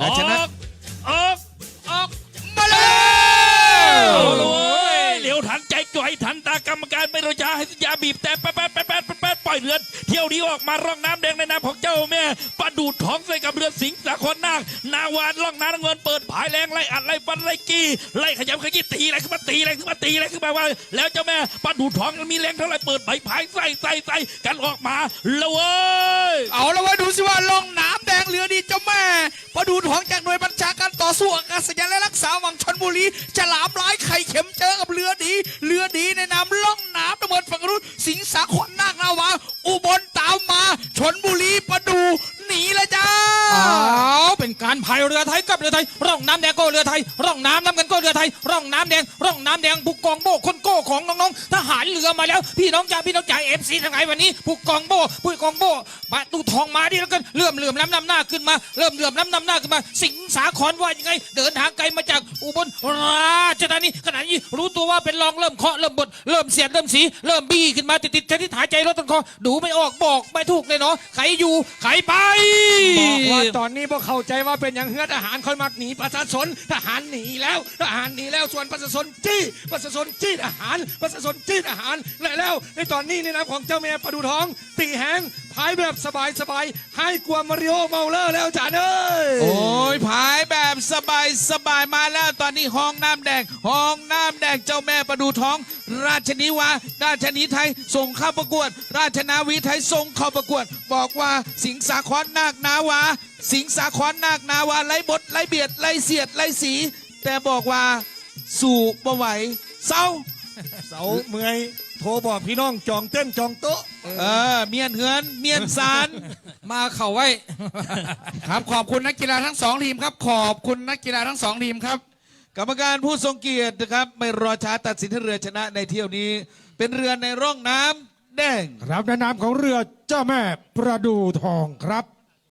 ออกชนะ ออก ออก มาเลยเอาเลยเหลียวทันใจจ่อยทันตากรรมการไม่รู้จะให้สัญญาบีบแต่แป๊ดแป๊ดแป๊ดแป๊ดแป๊ดแป๊ดปล่อยเรือน เที่ยวนี้ออกมาร่องน้ำแดงในน้ำของเจ้าแม่ปลาดูดท้องใส่กับเรือสิงห์สาครนาคนาวานร่องน้ำเงินเปิดผายแรงไล่อัดไล่ฟันไล่กี้ไล่ขยำขยี้ตีอะไรขึ้นมาตีอะไรขึ้นมาตีอะไรขึ้นมาว่า แล้วเจ้าแม่ปลาดูดท้องมีแรงเท่าไหร่เปิดใบผายใส่ใส่ใส่กันออกมาแล้วเว้ยเอาแล้วว่าดูสิว่าลงน้ำแดง เรือดีเจ้าแม่ประดูท้องจากหน่วยบัญชาการต่อสู้อากาศยานและรักษาวังชนบุรีฉลามร้ายไข่เข็มเจอกับเรือดี เรือดีในน้ำล่องน้ำตะเมินฝั่งรุ่นสิงสาครนาคนาวาอุบลตามมาชนบุรีประดู เป็นการพายเรือไทยกับเรือไทย ร่องน้ำแดงก็เรือไทย ร่องน้ำน้ำเงินก็เรือไทย ร่องน้ำแดง ร่องน้ำแดงผู้กองโบคนโก้ของน้องๆทหารเรือมาแล้ว พี่น้องจ่าพี่น้องจ่าเอฟซีทั้งหลายวันนี้ผู้กองโบผู้กองโบปะตูทองมาดีแล้วกันเลื่อมเลื่อมล้ำนำหน้าขึ้นมาเริ่มเลื่อมล้ำนำหน้าขึ้นมา สิงสาครว่ายังไง เดินทางไกลมาจากอุบลราชธานีขณะนี้รู้ตัวว่าเป็นรองเริ่มเคาะเริ่มบดเริ่มเสียดเริ่มสีเริ่มบี้ขึ้นมาติดติดชนิดหายใจรถต้นคอดูไม่ออกบอกไม่ถูกเลยเนาะใครอยู่ใครไปบอกว่าตอนนี้พวกเข้าใจว่าเป็นย่างเฮือทหารคอยมักหนีประชาชนทหารหนีแล้วทหารหนีแล้วส่วนประชาชนจี้ประชาชนจี้ทหารประชาชนจี้ทหารและแล้ว ในตอนนี้ในนามของเจ้าแม่ประดูทอง ตีแหงพายแบบสบายสบายให้กลัวมาริโอเมาเลอร์แล้วจ้าเอ้ยโอ้ยผายแบบสบายสบายมาแล้วตอนนี้ห้องน้ำแดงห้องน้ำแดงเจ้าแม่ประดูท้อง ราชนิวาราชนีไทยส่งเข้าประกวด ราชนาวีไทยส่งเข้าประกวด บอกว่าสิงสาครนาคนาวา สิงห์สาครนาคนาวาไล่บดไล่เบียดไล่เสียดไล่สี แต่บอกว่าสู่บ่ไหวเศร้าเสาเมื่อยโทรบอกพี่น้องจองเต้นจองโต๊ะเออเมียนเหือนเมียนสารมาเข่าไว้ ครับขอบคุณนักกีฬาทั้งสองทีมครับ ขอบคุณนักกีฬาทั้งสองทีมครับ กรรมการผู้ทรงเกียรตินะครับ ไม่รอช้าตัดสินให้เรือชนะในเที่ยวนี้ เป็นเรือในร่องน้ำแดงครับในนามของเรือเจ้าแม่ประดูทองครับ